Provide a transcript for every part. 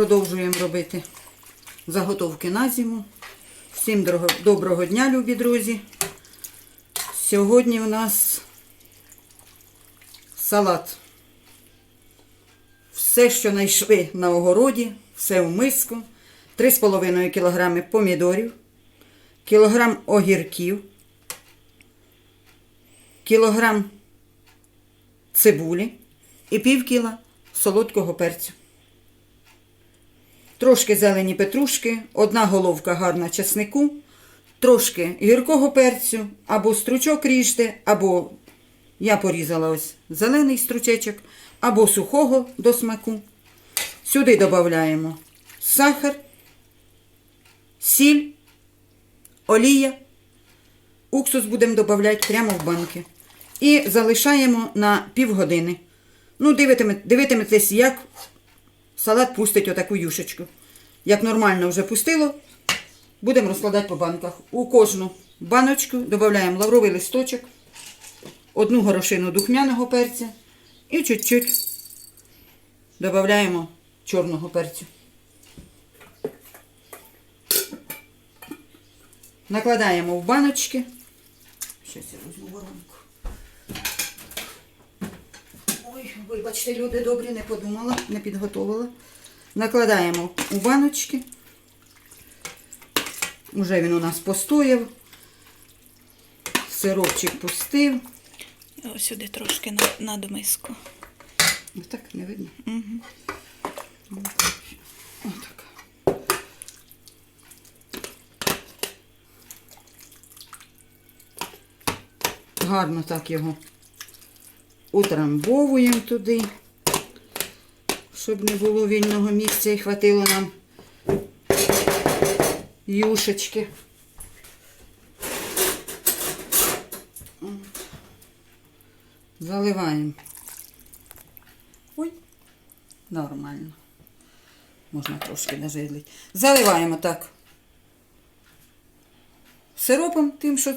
Продовжуємо робити заготовки на зиму. Всім доброго дня, любі друзі. Сьогодні у нас салат. Все, що знайшли на огороді, все в миску. 3,5 кг помідорів, кілограм огірків, кілограм цибулі і пів кіла солодкого перцю. Трошки зелені петрушки, одна головка гарна чеснику, трошки гіркого перцю, або стручок ріжте, або я порізала ось зелений стручечок, або сухого до смаку. Сюди додаємо сахар, сіль, олія. Уксус будемо додавати прямо в банки. І залишаємо на півгодини. Ну, дивитиме, дивитиметесь, як салат пустить отаку юшечку. Як нормально вже пустило, будемо розкладати по банках. У кожну баночку додаємо лавровий листочок, одну горошину духмяного перця і чуть-чуть додаємо чорного перцю. Накладаємо в баночки. Щас я візьму воронку. Ой, вибачте, люди добрі, не подумала, не підготувала. Накладаємо у баночки. Уже він у нас постояв. Сиропчик пустив. Ось сюди трошки на, на домиску. Ось так не видно. Угу. Отак. Гарно так його утрамбовуємо туди, щоб не було вільного місця і хватило нам юшечки. Заливаємо. Ой, нормально. Можна трошки нажидлити. Заливаємо так. Сиропом тим, що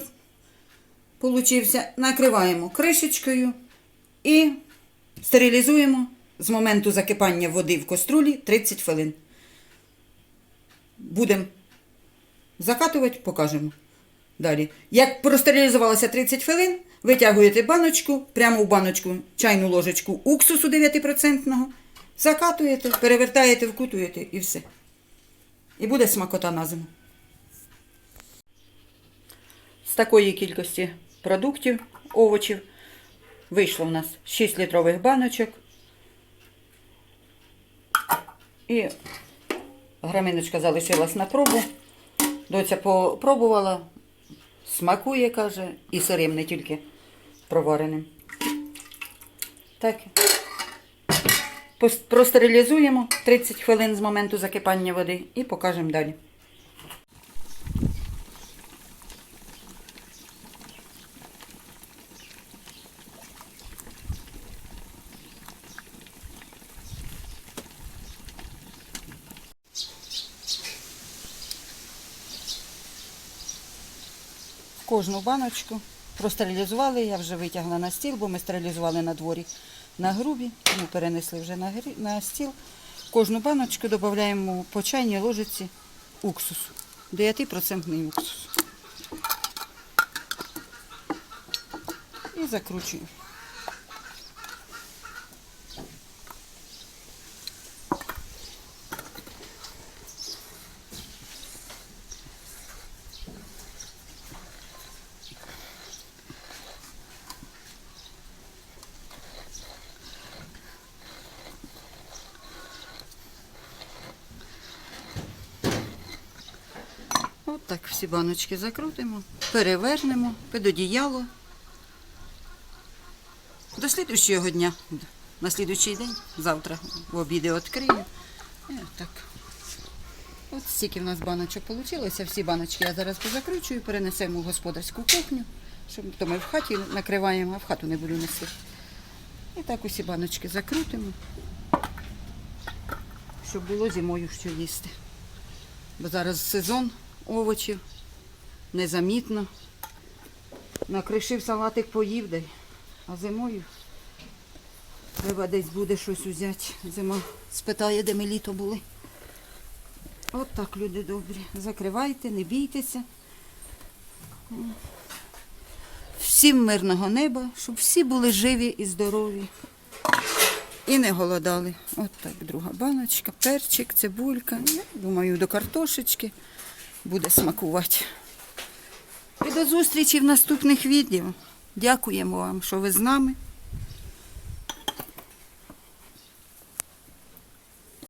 получився, накриваємо кришечкою і стерилізуємо з моменту закипання води в каструлі 30 хвилин. Будемо закатувати, покажемо. Далі. Як простерилізувалося 30 хвилин, витягуєте баночку, прямо в баночку чайну ложечку уксусу 9%, закатуєте, перевертаєте, вкутуєте і все. І буде смакота на зиму. З такої кількості продуктів, овочів, вийшло в нас 6 літрових баночок. І граминочка залишилась на пробу. Доця попробувала, смакує, каже, і сирим, не тільки провареним. Так. Простерилізуємо 30 хвилин з моменту закипання води і покажемо далі. Кожну баночку простерилізували. Я вже витягла на стіл, бо ми стерилізували на дворі на грубі, ми перенесли вже на, на стіл. Кожну баночку додаємо по чайній ложиці уксусу. 9% уксус. І закручуємо. Так всі баночки закрутимо, перевернемо під одіяло. До слідущого дня, на слідуючий день, завтра в обіди відкрию. І так. От стільки в нас баночок вийшло. Всі баночки я зараз позакручую, перенесемо в господарську кухню, щоб то ми в хаті накриваємо, а в хату не буду нести. І так усі баночки закрутимо, щоб було зимою що їсти. Бо зараз сезон овочів, незамітно. Накришив салатик поїв дай, а зимою треба десь буде щось взяти. Зима спитає, де ми літо були. От так, люди добрі. Закривайте, не бійтеся. Всім мирного неба, щоб всі були живі і здорові. І не голодали. От так, друга баночка, перчик, цибулька. Я думаю, до картошечки буде смакувати. І до зустрічі в наступних відео. Дякуємо вам, що ви з нами.